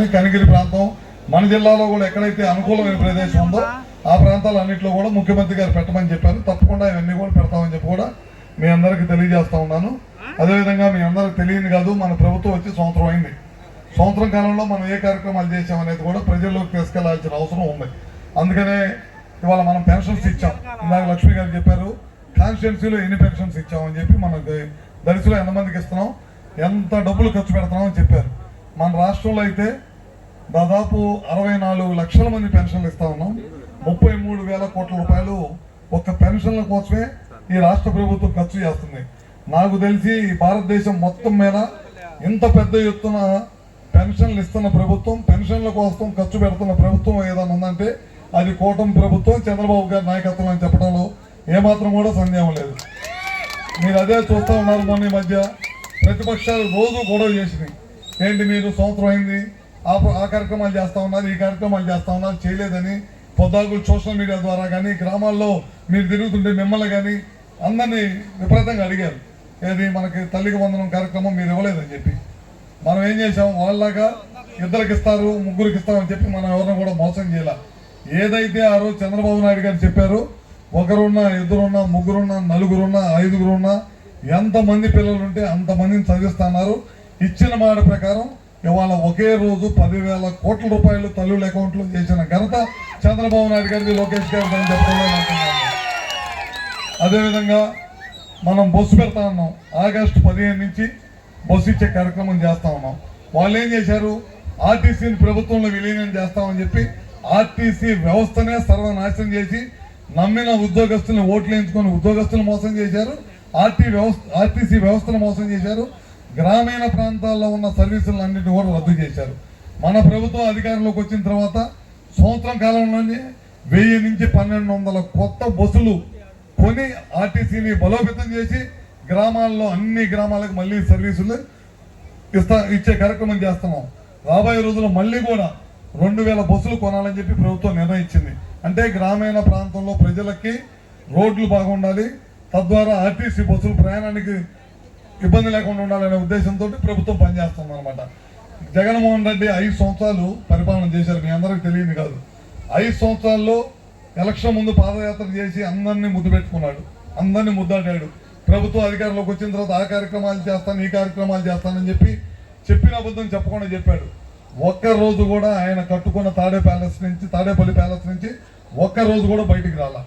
కానీ కనిగిరి ప్రాంతం మన జిల్లాలో కూడా ఎక్కడైతే అనుకూలమైన ప్రదేశం ఉందో ఆ ప్రాంతాలన్నింటిలో కూడా ముఖ్యమంత్రి గారు పెట్టమని చెప్పారు. తప్పకుండా ఇవన్నీ కూడా పెడతామని చెప్పి కూడా మీ అందరికీ తెలియజేస్తా ఉన్నాను. అదేవిధంగా మీ అందరికి తెలియదు కాదు మన ప్రభుత్వం వచ్చి సంవత్సరం అయింది. సంవత్సరం కాలంలో మనం ఏ కార్యక్రమాలు చేసామనేది కూడా ప్రజల్లోకి తీసుకెళ్ళాల్సిన అవసరం ఉంది. అందుకనే ఇవాళ మనం పెన్షన్స్ ఇచ్చాం. ఇందాక లక్ష్మి గారు చెప్పారు కాన్స్టిట్యున్సీలో ఎన్ని పెన్షన్స్ ఇచ్చామని చెప్పి మనకి దళితులు ఎంతమందికి ఇస్తున్నాం ఎంత డబ్బులు ఖర్చు పెడుతున్నామని చెప్పారు. మన రాష్ట్రంలో అయితే దాదాపు అరవై నాలుగు లక్షల మంది పెన్షన్లు ఇస్తా ఉన్నాం. ముప్పై మూడు వేల కోట్ల రూపాయలు ఒక్క పెన్షన్ల కోసమే ఈ రాష్ట్ర ప్రభుత్వం ఖర్చు చేస్తుంది. నాకు తెలిసి ఈ భారతదేశం మొత్తం మీద ఇంత పెద్ద ఎత్తున పెన్షన్లు ఇస్తున్న ప్రభుత్వం పెన్షన్ల కోసం ఖర్చు పెడుతున్న ప్రభుత్వం ఏదైనా ఉందంటే అది కూటమి ప్రభుత్వం చంద్రబాబు గారి నాయకత్వం అని చెప్పడంలో ఏమాత్రం కూడా సందేహం లేదు. మీరు అదే చూస్తూ ఉన్నారు మొన్న మధ్య. ప్రతిపక్షాలు రోజు గొడవ చేసినాయి. ఏంటి మీరు సంవత్సరం అయింది? ఆ ఆ కార్యక్రమాలు చేస్తూ ఉన్నారు ఈ కార్యక్రమాలు చేస్తూ ఉన్నారు చేయలేదని పొద్దాకులు సోషల్ మీడియా ద్వారా కానీ గ్రామాల్లో మీరు తిరుగుతుంటే మిమ్మల్ని కానీ అందరినీ విపరీతంగా అడిగారు. ఏది మనకి తల్లికి వందనం కార్యక్రమం మీరు ఇవ్వలేదని చెప్పి. మనం ఏం చేసాం వాళ్ళలాగా ఇద్దరికి ఇస్తారు ముగ్గురికి ఇస్తామని చెప్పి మనం ఎవరిని కూడా మోసం చేయాల. ఏదైతే ఆ రోజు చంద్రబాబు నాయుడు గారు చెప్పారు ఒకరున్నా ఇద్దరున్నా ముగ్గురున్నా నలుగురున్నా ఐదుగురున్నా ఎంతమంది పిల్లలు ఉంటే అంతమందిని చదివిస్తున్నారు ఇచ్చిన మాట ప్రకారం ఇవాళ ఒకే రోజు పదివేల కోట్ల రూపాయలు తల్లుల అకౌంట్లో చేసిన ఘనత చంద్రబాబు నాయుడు గారిది లోకేష్ గారిది అని చెప్పడంలో అదేవిధంగా మనం బస్సు పెడతా ఉన్నాం. ఆగస్టు పదిహేను నుంచి బస్సు ఇచ్చే కార్యక్రమం చేస్తా ఉన్నాం. వాళ్ళు ఏం చేశారు? ఆర్టీసీని ప్రభుత్వంలో విలీనం చేస్తామని చెప్పి ఆర్టీసీ వ్యవస్థనే సర్వనాశనం చేసి నమ్మిన ఉద్యోగస్తుల్ని ఓట్లు వేయించుకొని ఉద్యోగస్తులు మోసం చేశారు. ఆర్టీ వ్యవస్థ ఆర్టీసీ వ్యవస్థను మోసం చేశారు. గ్రామీణ ప్రాంతాల్లో ఉన్న సర్వీసులు అన్నింటినీ కూడా రద్దు చేశారు. మన ప్రభుత్వం అధికారంలోకి వచ్చిన తర్వాత సంవత్సరం కాలంలోనే వెయ్యి నుంచి పన్నెండు వందల కొత్త బస్సులు కొని ఆర్టీసీని బలోపేతం చేసి గ్రామాల్లో అన్ని గ్రామాలకు మళ్ళీ సర్వీసులు ఇస్తా ఇచ్చే కార్యక్రమం చేస్తున్నాం. రాబోయే రోజుల్లో మళ్ళీ కూడా రెండు వేల బస్సులు కొనాలని చెప్పి ప్రభుత్వం నిర్ణయించింది అంటే గ్రామీణ ప్రాంతంలో ప్రజలకి రోడ్లు బాగుండాలి తద్వారా ఆర్టీసీ బస్సులు ప్రయాణానికి ఇబ్బంది లేకుండా ఉండాలనే ఉద్దేశంతో ప్రభుత్వం పనిచేస్తుంది అనమాట జగన్మోహన్ రెడ్డి ఐదు సంవత్సరాలు పరిపాలన చేశారు మీ అందరికి తెలియదు కాదు. ఐదు సంవత్సరాల్లో ఎలక్షన్ ముందు పాదయాత్ర చేసి అందరినీ ముద్దు పెట్టుకున్నాడు. అందరినీ ముద్దాడాడు. ప్రభుత్వం అధికారంలోకి వచ్చిన తర్వాత ఆ కార్యక్రమాలు చేస్తాను ఈ కార్యక్రమాలు చేస్తానని చెప్పి చెప్పిన అబద్ధం చెప్పకుండా చెప్పాడు. ఒక్క రోజు కూడా ఆయన కట్టుకున్న తాడే ప్యాలెస్ నుంచి తాడేపల్లి ప్యాలెస్ నుంచి ఒక్క రోజు కూడా బయటికి రాలా.